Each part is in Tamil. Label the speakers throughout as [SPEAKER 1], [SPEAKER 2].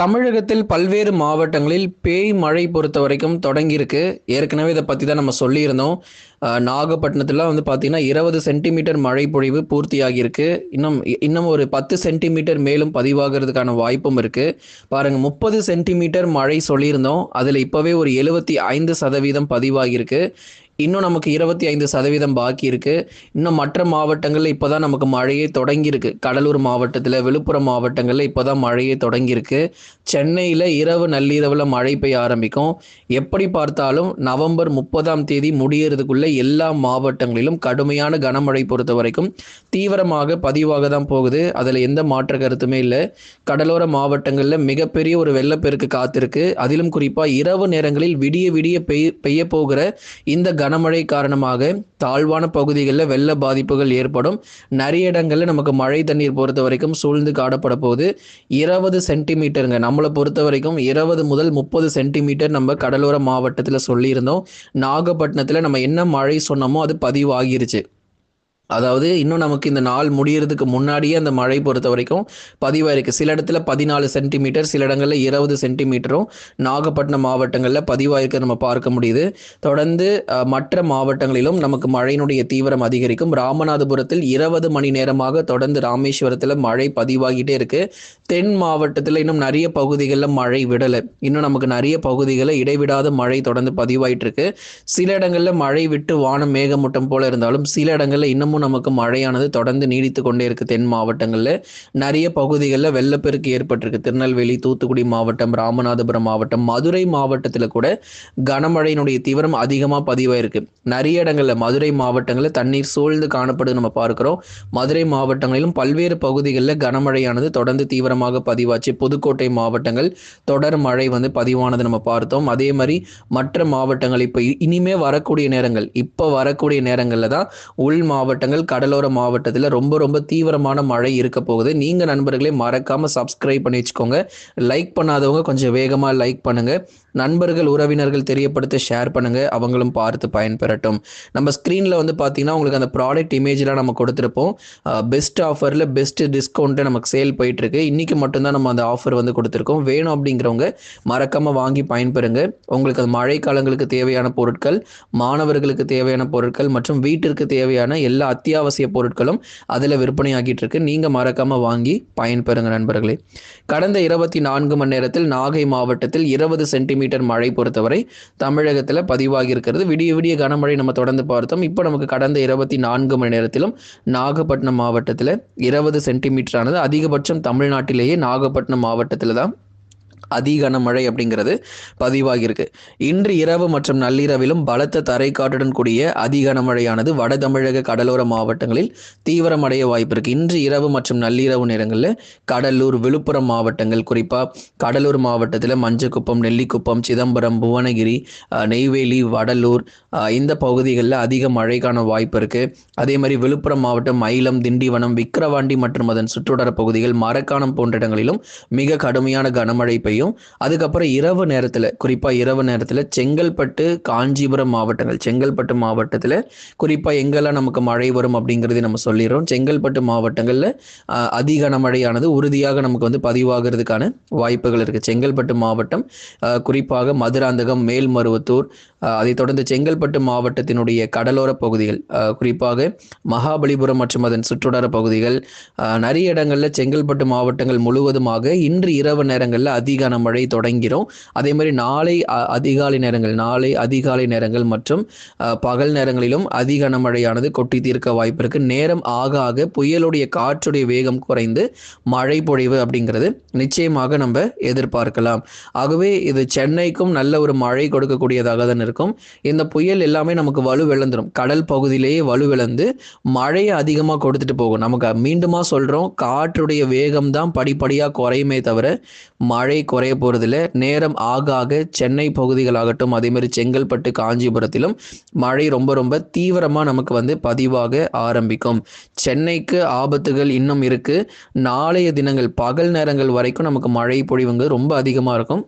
[SPEAKER 1] தமிழகத்தில் பல்வேறு மாவட்டங்களில் பேய் மழை பொறுத்த வரைக்கும் தொடங்கியிருக்கு. ஏற்கனவே இதை பற்றி தான் நம்ம சொல்லியிருந்தோம். நாகப்பட்டினத்தில் வந்து பார்த்தீங்கன்னா இருபது சென்டிமீட்டர் மழை பொழிவு பூர்த்தியாகியிருக்கு. இன்னும் இன்னும் ஒரு பத்து சென்டிமீட்டர் மேலும் பதிவாகிறதுக்கான வாய்ப்பும் இருக்குது பாருங்கள் முப்பது சென்டிமீட்டர் மழை சொல்லியிருந்தோம். அதில் இப்போவே ஒரு எழுபத்தி ஐந்து சதவீதம் பதிவாகியிருக்கு. இன்னும் நமக்கு இருபத்தி ஐந்து சதவீதம் பாக்கி இருக்கு. இன்னும் மற்ற மாவட்டங்களில் இப்போதான் நமக்கு மழையே தொடங்கியிருக்கு. கடலூர் மாவட்டத்தில் விழுப்புரம் மாவட்டங்களில் இப்போதான் மழையே தொடங்கியிருக்கு. சென்னையில் இரவு நள்ளிரவில் மழை பெய்ய ஆரம்பிக்கும். எப்படி பார்த்தாலும் நவம்பர் முப்பதாம் தேதி முடியறதுக்குள்ள எல்லா மாவட்டங்களிலும் கடுமையான கனமழை பொறுத்த வரைக்கும் தீவிரமாக பதிவாக தான் போகுது. அதில் எந்த மாற்ற கருத்துமே இல்லை. கடலோர மாவட்டங்களில் மிகப்பெரிய ஒரு வெள்ளப்பெருக்கு காத்திருக்கு. அதிலும் குறிப்பாக இரவு நேரங்களில் விடிய விடிய பெய் பெய்ய போகிற இந்த கனமழை காரணமாக தாழ்வான பகுதிகளில் வெள்ள பாதிப்புகள் ஏற்படும். நிறைய இடங்களில் நமக்கு மழை தண்ணீர் பொறுத்த வரைக்கும் சூழ்ந்து காடப்பட போகுது. இருபது சென்டிமீட்டருங்க. நம்மளை பொறுத்த வரைக்கும் இருபது முதல் முப்பது சென்டிமீட்டர் நம்ம கடலோர மாவட்டத்தில் சொல்லியிருந்தோம். நாகப்பட்டினத்தில் நம்ம என்ன மழை சொன்னோமோ அது பதிவாகிருச்சு. அதாவது இன்னும் நமக்கு இந்த நாள் முடியறதுக்கு முன்னாடியே அந்த மழை பொறுத்த வரைக்கும் பதிவாயிருக்கு. சில இடத்துல பதினாலு சென்டிமீட்டர் சில இடங்களில் இருபது சென்டிமீட்டரும் நாகப்பட்டினம் மாவட்டங்களில் பதிவாயிருக்கு நம்ம பார்க்க முடியுது. தொடர்ந்து மற்ற மாவட்டங்களிலும் நமக்கு மழையினுடைய தீவிரம் அதிகரிக்கும். ராமநாதபுரத்தில் இருபது மணி நேரமாக தொடர்ந்து ராமேஸ்வரத்தில் மழை பதிவாகிட்டே இருக்கு. தென் மாவட்டத்தில் இன்னும் நிறைய பகுதிகளில் மழை விடலை. இன்னும் நமக்கு நிறைய பகுதிகளில் இடைவிடாத மழை தொடர்ந்து பதிவாயிட்டு இருக்கு. சில இடங்களில் மழை விட்டு வானம் மேகமூட்டம் போல இருந்தாலும் சில இடங்களில் இன்னமும் நமக்கு மழையானது தொடர்ந்து நீடித்து கொண்டே இருக்கு. தென் மாவட்டங்களில் நிறைய பகுதிகளில் வெள்ளப்பெருக்கு ஏற்பட்டிருக்கு. திருநெல்வேலி தூத்துக்குடி மாவட்டம் ராமநாதபுரம் மாவட்டம் மதுரை மாவட்டத்தில் கூட கனமழையினுடைய தீவிரம் அதிகமாக பதிவாயிருக்கு. நிறைய இடங்களில் மதுரை மாவட்டங்களில் தண்ணீர் சூழ்ந்து காணப்படும் நம்ம பார்க்குறோம். மதுரை மாவட்டங்களிலும் பல்வேறு பகுதிகளில் கனமழையானது தொடர்ந்து தீவிரமாக பதிவாச்சு. புதுக்கோட்டை மாவட்டங்கள் தொடர் மழை வந்து பதிவானது நம்ம பார்த்தோம். அதே மாதிரி மற்ற மாவட்டங்கள் இப்போ இனிமே வரக்கூடிய நேரங்கள் இப்போ வரக்கூடிய நேரங்களில் தான் உள் மாவட்டங்கள் கடலோர மாவட்டத்தில் ரொம்ப ரொம்ப தீவிரமான மழை இருக்க போகுது. நீங்கள் நண்பர்களே மறக்காமல் சப்ஸ்கிரைப் பண்ணி வச்சுக்கோங்க. லைக் பண்ணாதவங்க கொஞ்சம் வேகமாக லைக் பண்ணுங்க. நண்பர்கள் உறவினர்கள் தெரியப்படுத்த ஷேர் பண்ணுங்க. அவங்களும் பார்த்து பயன்பெறட்டும். நம்ம ஸ்க்ரீனில் வந்து பார்த்தீங்கன்னா உங்களுக்கு அந்த ப்ராடக்ட் இமேஜ்லாம் நம்ம கொடுத்துருப்போம். பெஸ்ட் ஆஃபரில் பெஸ்ட் டிஸ்கவுண்ட்டு நமக்கு சேல் போயிட்டு இருக்கு இன்னைக்கு மட்டும்தான் நம்ம அந்த ஆஃபர் வந்து கொடுத்துருக்கோம். வேணும் அப்படிங்கிறவங்க மறக்காம வாங்கி பயன்பெறுங்க. உங்களுக்கு அது மழை காலங்களுக்கு தேவையான பொருட்கள் மாணவர்களுக்கு தேவையான பொருட்கள் மற்றும் வீட்டிற்கு தேவையான எல்லா அத்தியாவசிய பொருட்களும் அதில் விற்பனையாகிட்டு இருக்கு நீங்க மறக்காம வாங்கி பயன்பெறுங்க நண்பர்களே. கடந்த இருபத்தி நான்கு மணி நேரத்தில் நாகை மாவட்டத்தில் இருபது சென்டிமீட்டர் மழை பொறுத்தவரை தமிழகத்தில் பதிவாகி இருக்கிறது விடிய விடிய கனமழை நம்ம தொடர்ந்து பார்த்தோம். இப்போ நமக்கு கடந்த இருபத்தி நான்கு மணி நேரத்திலும் நாகப்பட்டினம் மாவட்டத்தில் இருபது சென்டிமீட்டர் ஆனது அதிகபட்சம் தமிழ்நாட்டிலேயே நாகப்பட்டினம் மாவட்டத்தில் தான் அதிகன மழை அப்படிங்கிறது பதிவாகியிருக்கு. இன்று இரவு மற்றும் நள்ளிரவிலும் பலத்த தரைக்காட்டுடன் கூடிய அதிகன மழையானது வட தமிழக கடலோர மாவட்டங்களில் தீவிரமடைய வாய்ப்பு இருக்கு இன்று இரவு மற்றும் நள்ளிரவு நேரங்களில் கடலூர் விழுப்புரம் மாவட்டங்கள் குறிப்பாக கடலூர் மாவட்டத்தில் மஞ்சக்குப்பம் நெல்லிக்குப்பம் சிதம்பரம் புவனகிரி நெய்வேலி வடலூர் இந்த பகுதிகளில் அதிக மழைக்கான வாய்ப்பு இருக்கு அதே மாதிரி விழுப்புரம் மாவட்டம் மயிலம் திண்டிவனம் விக்கிரவாண்டி மற்றும் அதன் சுற்றுவட்டார பகுதிகள் மரக்காணம் போன்ற இடங்களிலும் மிக கடுமையான கனமழை பெய்யும். அதுக்கப்புறம் இரவு நேரத்தில் குறிப்பாக இரவு நேரத்தில் செங்கல்பட்டு காஞ்சிபுரம் மாவட்டங்கள் செங்கல்பட்டு மாவட்டத்தில் குறிப்பாக எங்கெல்லாம் நமக்கு மழை வரும் அப்படிங்கிறதை நம்ம சொல்லிடுறோம். செங்கல்பட்டு மாவட்டங்களில் அதிக மழையானது கனமழையானது உறுதியாக நமக்கு வந்து பதிவாகிறதுக்கான வாய்ப்புகள் இருக்குது செங்கல்பட்டு மாவட்டம் குறிப்பாக மதுராந்தகம் மேல்மருவத்தூர் அதைத் தொடர்ந்து செங்கல்பட்டு மாவட்டத்தினுடைய கடலோர பகுதிகள் குறிப்பாக மகாபலிபுரம் மற்றும் அதன் சுற்றுவட்டார பகுதிகள் நிறைய இடங்களில் செங்கல்பட்டு மாவட்டங்கள் முழுவதுமாக இன்று இரவு நேரங்களில் அதிக மழை தொடங்கிரும். அதே மாதிரி நாளை அ- அதிகாலை நேரங்கள் நாளை அதிகாலை நேரங்கள் மற்றும் பகல் நேரங்களிலும் அதிக மழையானது கொட்டி தீர்க்க வாய்ப்பு இருக்கு. நேரம் ஆக ஆக புயலுடைய காற்றுடைய வேகம் குறைந்து மழை பொழிவு அப்படிங்கிறது நிச்சயமாக நம்ம எதிர்பார்க்கலாம். ஆகவே இது சென்னைக்கும் நல்ல ஒரு மழை கொடுக்கக்கூடியதாக தான் இருக்கும். இந்த புயல் எல்லாமே நமக்கு வலுவிழந்துடும் கடல் பகுதியிலேயே வலுவிழந்து மழையை அதிகமாக கொடுத்துட்டு போகும். நமக்கு மீண்டுமா சொல்கிறோம் காற்றுடைய வேகம் தான் படிப்படியாக குறையுமே தவிர மழை குறைய போகிறதில்ல நேரம் ஆக ஆக சென்னை பகுதிகளாகட்டும் அதேமாதிரி செங்கல்பட்டு காஞ்சிபுரத்திலும் மழை ரொம்ப ரொம்ப தீவிரமாக நமக்கு வந்து பதிவாக ஆரம்பிக்கும். சென்னைக்கு ஆபத்துகள் இன்னும் இருக்குது நாளைய தினங்கள் பகல் நேரங்கள் வரைக்கும் நமக்கு மழை பொழிவுங்க ரொம்ப அதிகமாக இருக்கும்.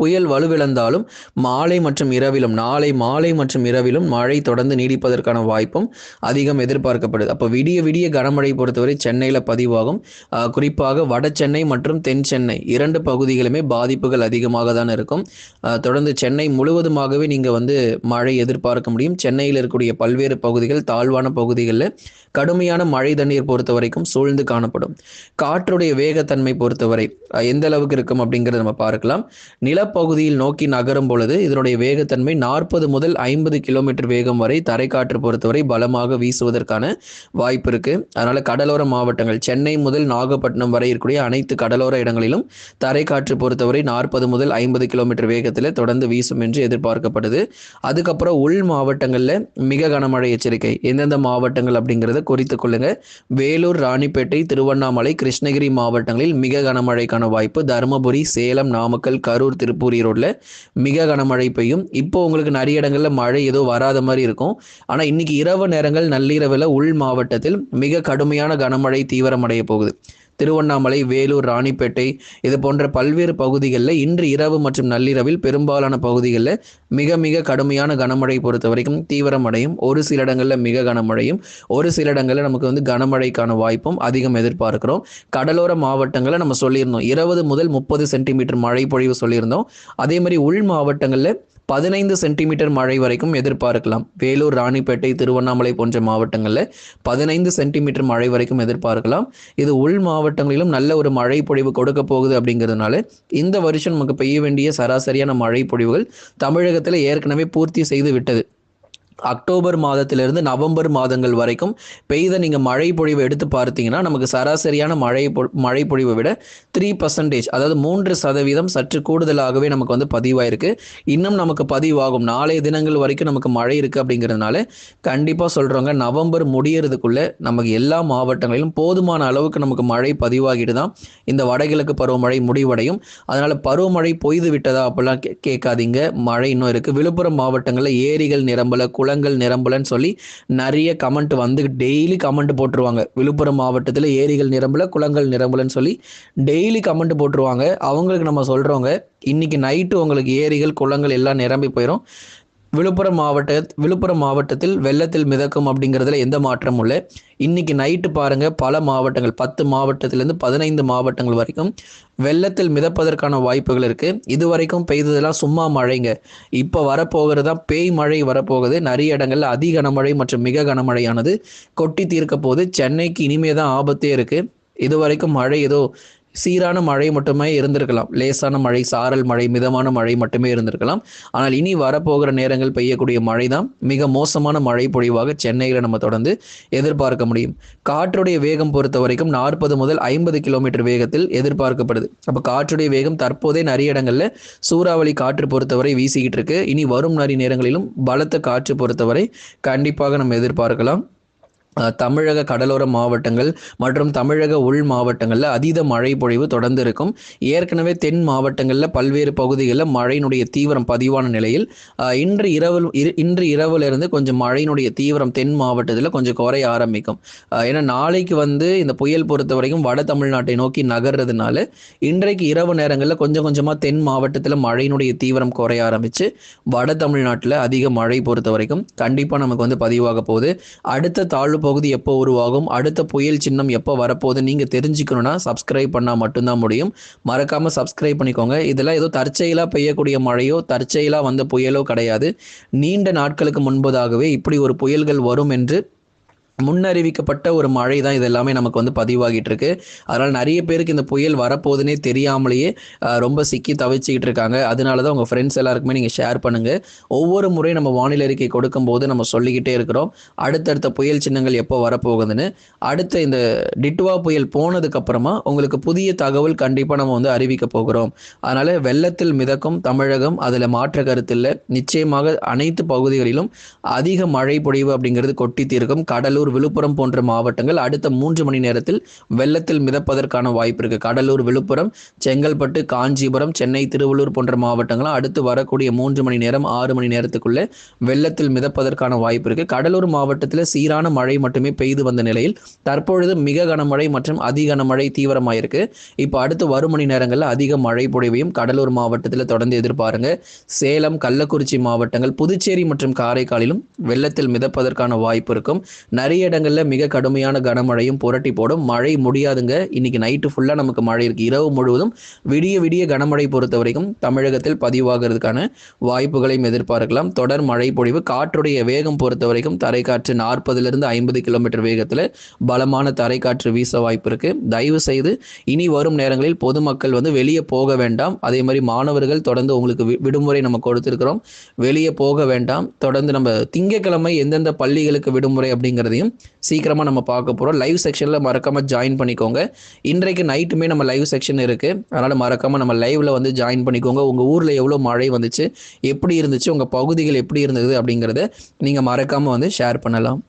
[SPEAKER 1] புயல் வலுவிழந்தாலும் மாலை மற்றும் இரவிலும் நாளை மாலை மற்றும் இரவிலும் மழை தொடர்ந்து நீடிப்பதற்கான வாய்ப்பும் அதிகம் எதிர்பார்க்கப்படுது. அப்போ விடிய விடிய கனமழை பொறுத்தவரை சென்னையில் பதிவாகும். குறிப்பாக வட சென்னை மற்றும் தென் சென்னை இரண்டு பகுதிகளுமே பாதிப்புகள் அதிகமாக தான் இருக்கும். தொடர்ந்து சென்னை முழுவதுமாகவே நீங்கள் வந்து மழை எதிர்பார்க்க முடியும். சென்னையில் இருக்கக்கூடிய பல்வேறு பகுதிகள் தாழ்வான பகுதிகளில் கடுமையான மழை தண்ணீர் பொறுத்த வரைக்கும் சூழ்ந்து காணப்படும். காற்றுடைய வேகத்தன்மை பொறுத்தவரை எந்த அளவுக்கு இருக்கும் அப்படிங்கிறத நம்ம பார்க்கலாம். நில நிலப்பகுதியில் நோக்கி நகரும் பொழுது இதனுடைய வேகத்தன்மை நாற்பது முதல் ஐம்பது கிலோமீட்டர் வேகம் வரை தரைக்காற்று பொறுத்தவரை பலமாக வீசுவதற்கான வாய்ப்பு இருக்கு. அதனால கடலோர மாவட்டங்கள் சென்னை முதல் நாகப்பட்டினம் வரை இருக்கக்கூடிய அனைத்து கடலோர இடங்களிலும் தரைக்காற்று பொறுத்தவரை நாற்பது முதல் ஐம்பது கிலோமீட்டர் வேகத்தில் தொடர்ந்து வீசும் என்று எதிர்பார்க்கப்படுது அதுக்கப்புறம் உள் மாவட்டங்களில் மிக கனமழை எச்சரிக்கை. எந்தெந்த மாவட்டங்கள் அப்படிங்கிறத குறித்து கொள்ளுங்க. வேலூர் ராணிப்பேட்டை திருவண்ணாமலை கிருஷ்ணகிரி மாவட்டங்களில் மிக கனமழைக்கான வாய்ப்பு. தருமபுரி சேலம் நாமக்கல் கரூர் திருப்பூர் ஈரோட்டில் மிக கனமழை பெய்யும். இப்போ உங்களுக்கு நிறைய இடங்கள்ல மழை ஏதோ வராத மாதிரி இருக்கும். ஆனால் இன்னைக்கு இரவு நேரங்கள் நள்ளிரவில் உள் மாவட்டத்தில் மிக கடுமையான கனமழை தீவிரமடைய போகுது. திருவண்ணாமலை வேலூர் ராணிப்பேட்டை இது போன்ற பல்வேறு பகுதிகளில் இன்று இரவு மற்றும் நள்ளிரவில் பெரும்பாலான பகுதிகளில் மிக மிக கடுமையான கனமழை பொறுத்த வரைக்கும் தீவிரமடையும். ஒரு சில இடங்களில் மிக கனமழையும் ஒரு சில இடங்களில் நமக்கு வந்து கனமழைக்கான வாய்ப்பும் அதிகம் எதிர்பார்க்கிறோம். கடலோர மாவட்டங்களை நம்ம சொல்லியிருந்தோம் இருபது முதல் முப்பது சென்டிமீட்டர் மழை பொழிவு சொல்லியிருந்தோம். அதே மாதிரி உள் மாவட்டங்களில் பதினைந்து சென்டிமீட்டர் மழை வரைக்கும் எதிர்பார்க்கலாம். வேலூர் ராணிப்பேட்டை திருவண்ணாமலை போன்ற மாவட்டங்களில் பதினைந்து சென்டிமீட்டர் மழை வரைக்கும் எதிர்பார்க்கலாம். இது உள் மாவட்டங்களிலும் நல்ல ஒரு மழை பொழிவு கொடுக்க போகுது அப்படிங்கிறதுனால இந்த வருஷம் நமக்கு பெய்ய வேண்டிய சராசரியான மழை பொழிவுகள் தமிழகத்தில் ஏற்கனவே பூர்த்தி செய்து விட்டது. அக்டோபர் மாதத்திலிருந்து நவம்பர் மாதங்கள் வரைக்கும் பெய்த நீங்கள் மழை பொழிவை எடுத்து பார்த்தீங்கன்னா நமக்கு சராசரியான மழை பொ- மழை பொழிவை விட த்ரீ பர்சன்டேஜ் அதாவது மூன்று சதவீதம் சற்று கூடுதலாகவே நமக்கு வந்து பதிவாயிருக்கு. இன்னும் நமக்கு பதிவாகும். நாளைய தினங்கள் வரைக்கும் நமக்கு மழை இருக்குது அப்படிங்கிறதுனால கண்டிப்பாக சொல்கிறவங்க நவம்பர் முடியறதுக்குள்ள நமக்கு எல்லா மாவட்டங்களிலும் போதுமான அளவுக்கு நமக்கு மழை பதிவாகிட்டு தான் இந்த வடகிழக்கு பருவமழை முடிவடையும். அதனால் பருவமழை பொய்து விட்டதா அப்படிலாம் கே கேட்காதீங்க. மழை இன்னும் இருக்குது விழுப்புரம் மாவட்டங்களில் ஏரிகள் நிரம்பல குளங்கள் நிரம்பலன்னு சொல்லி நிறைய கமெண்ட் வந்து டெய்லி கமெண்ட் போட்டுருவாங்க. விழுப்புரம் மாவட்டத்தில் ஏரிகள் நிரம்பல குளங்கள் நிரம்பலன்னு சொல்லி டெய்லி கமெண்ட் போட்டுருவாங்க. அவங்களுக்கு நம்ம சொல்கிறவங்க இன்னைக்கு நைட்டு உங்களுக்கு ஏரிகள் குளங்கள் எல்லாம் நிரம்பி போயிடும் விழுப்புரம் மாவட்ட விழுப்புரம் மாவட்டத்தில் வெள்ளத்தில் மிதக்கும் அப்படிங்கிறதுல எந்த மாற்றமும் இல்லை. இன்னைக்கு நைட்டு பாருங்க பல மாவட்டங்கள் பத்து மாவட்டத்திலேருந்து பதினைந்து மாவட்டங்கள் வரைக்கும் வெள்ளத்தில் மிதப்பதற்கான வாய்ப்புகள் இருக்கு. இது வரைக்கும் பெய்ததெல்லாம் சும்மா மழைங்க. இப்போ வரப்போகிறது தான் பேய் மழை வரப்போகுது. நிறைய இடங்கள்ல அதி கனமழை மற்றும் மிக கனமழையானது கொட்டி தீர்க்க போகுது. சென்னைக்கு இனிமே தான் ஆபத்தே இருக்கு. இது வரைக்கும் மழை ஏதோ சீரான மழை மட்டுமே இருந்திருக்கலாம். லேசான மழை சாரல் மழை மிதமான மழை மட்டுமே இருந்திருக்கலாம். ஆனால் இனி வரப்போகிற நேரங்கள் பெய்யக்கூடிய மழை தான் மிக மோசமான மழை பொழிவாக சென்னையில் நம்ம தொடர்ந்து எதிர்பார்க்க முடியும். காற்றுடைய வேகம் பொறுத்த வரைக்கும் நாற்பது முதல் ஐம்பது கிலோமீட்டர் வேகத்தில் எதிர்பார்க்கப்படுது. அப்போ காற்றுடைய வேகம் தற்போதே நிறைய இடங்களில் சூறாவளி காற்று பொறுத்தவரை வீசிக்கிட்டு இருக்கு. இனி வரும் நிறைய நேரங்களிலும் பலத்த காற்று பொறுத்தவரை கண்டிப்பாக நம்ம எதிர்பார்க்கலாம். தமிழக கடலோர மாவட்டங்கள் மற்றும் தமிழக உள் மாவட்டங்களில் அதீத மழை பொழிவு தொடர்ந்து இருக்கும் ஏற்கனவே தென் மாவட்டங்களில் பல்வேறு பகுதிகளில் மழையினுடைய தீவிரம் பதிவான நிலையில் இன்று இரவு இரு- இன்று இரவுலேருந்து கொஞ்சம் மழையினுடைய தீவிரம் தென் மாவட்டத்தில் கொஞ்சம் குறைய ஆரம்பிக்கும். ஏன்னா நாளைக்கு வந்து இந்த புயல் பொறுத்த வரைக்கும் வட தமிழ்நாட்டை நோக்கி நகர்றதுனால இன்றைக்கு இரவு நேரங்களில் கொஞ்சம் கொஞ்சமாக தென் மாவட்டத்தில் மழையினுடைய தீவிரம் குறைய ஆரம்பிச்சு வட தமிழ்நாட்டில் அதிக மழை பொறுத்த வரைக்கும் கண்டிப்பாக நமக்கு வந்து பதிவாக போகுது. அடுத்த தாழ்வு பகுதி எப்போ உருவாகும் அடுத்த புயல் சின்னம் எப்போ வரப்போகுது நீங்கள் தெரிஞ்சுக்கணும்னா சப்ஸ்கிரைப் பண்ணால் மட்டும்தான் முடியும். மறக்காமல் சப்ஸ்கிரைப் பண்ணிக்கோங்க. இதெல்லாம் ஏதோ தற்செயலாக பெய்யக்கூடிய மழையோ தற்செயலாக வந்த புயலோ கிடையாது. நீண்ட நாட்களுக்கு முன்பதாகவே இப்படி ஒரு புயல்கள் வரும் என்று முன்னறிவிக்கப்பட்ட ஒரு மழை தான் இது எல்லாமே நமக்கு வந்து பதிவாகிட்டு இருக்கு அதனால் நிறைய பேருக்கு இந்த புயல் வரப்போகுதுன்னே தெரியாமலேயே ரொம்ப சிக்கி தவிச்சுக்கிட்டு இருக்காங்க அதனால தான் உங்கள் ஃப்ரெண்ட்ஸ் எல்லாருக்குமே நீங்கள் ஷேர் பண்ணுங்கள் ஒவ்வொரு முறை நம்ம வானிலை அறிக்கை கொடுக்கும்போது நம்ம சொல்லிக்கிட்டே இருக்கிறோம். அடுத்தடுத்த புயல் சின்னங்கள் எப்போ வரப்போகுதுன்னு. அடுத்த இந்த டிட்வா புயல் போனதுக்கப்புறமா உங்களுக்கு புதிய தகவல் கண்டிப்பாக நம்ம வந்து அறிவிக்க போகிறோம். அதனால் வெள்ளத்தில் மிதக்கும் தமிழகம் அதில் மாற்ற கருத்தில் நிச்சயமாக அனைத்து பகுதிகளிலும் அதிக மழை பொழிவு அப்படிங்கிறது கொட்டி தீர்க்கும். கடலூர் கடலூர் விழுப்புரம் போன்ற மாவட்டங்கள் அடுத்த மூன்று மணி நேரத்தில் வெள்ளத்தில் மிதப்பதற்கான வாய்ப்பு இருக்கு. கடலூர் விழுப்புரம் செங்கல்பட்டு காஞ்சிபுரம் சென்னை திருவள்ளூர் போன்ற மாவட்டங்களும் அடுத்து வரக்கூடிய மூன்று மணி நேரம் ஆறு மணி நேரத்துக்குள்ள வெள்ளத்தில் மிதப்பதற்கான வாய்ப்பு இருக்கு. கடலூர் மாவட்டத்தில் சீரான மழை மட்டுமே பெய்து வந்த நிலையில் தற்பொழுது மிக கனமழை மற்றும் அதி கனமழை தீவிரமாயிருக்கு. இப்போ அடுத்து வரும் மணி நேரங்களில் அதிக மழை பொழிவையும் கடலூர் மாவட்டத்தில் தொடர்ந்து எதிர்பாருங்க. சேலம் கள்ளக்குறிச்சி மாவட்டங்கள் புதுச்சேரி மற்றும் காரைக்காலிலும் வெள்ளத்தில் மிதப்பதற்கான வாய்ப்பு இருக்கும். நிறைய இடங்களில் மிக கடுமையான கனமழையும் புரட்டி போடும். மழை முடியாதுங்க. இன்னைக்கு நைட்டு ஃபுல்லாக நமக்கு மழை இருக்கு. இரவு முழுவதும் விடிய விடிய கனமழை பொறுத்த வரைக்கும் தமிழகத்தில் பதிவாகிறதுக்கான வாய்ப்புகளையும் எதிர்பார்க்கலாம். தொடர் மழை பொழிவு காற்றுடைய வேகம் பொறுத்த வரைக்கும் தரைக்காற்று நாற்பதுலேருந்து ஐம்பது கிலோமீட்டர் வேகத்தில் பலமான தரைக்காற்று வீச வாய்ப்பு இருக்கு. தயவு செய்து இனி வரும் நேரங்களில் பொதுமக்கள் வந்து வெளியே போக வேண்டாம். அதே மாதிரி மாணவர்கள் தொடர்ந்து உங்களுக்கு வி- விடுமுறை நம்ம கொடுத்திருக்கிறோம். வெளியே போக வேண்டாம். தொடர்ந்து நம்ம திங்கட்கிழமை எந்தெந்த பள்ளிகளுக்கு விடுமுறை அப்படிங்கிறதையும் சீக்கிரமாக நம்ம பார்க்க போகிறோம் லைவ் செக்ஷனில் மறக்காமல் ஜாயின் பண்ணிக்கோங்க. இன்றைக்கு நைட்டுமே நம்ம லைவ் செக்ஷன் இருக்குது அதனால் மறக்காமல் நம்ம லைவில் வந்து ஜாயின் பண்ணிக்கோங்க. உங்கள் ஊரில் எவ்வளோ மழை வந்துச்சு? எப்படி இருந்துச்சு? உங்கள் பகுதிகள் எப்படி இருந்தது? அப்படிங்கிறத நீங்கள் மறக்காமல் வந்து ஷேர் பண்ணலாம்.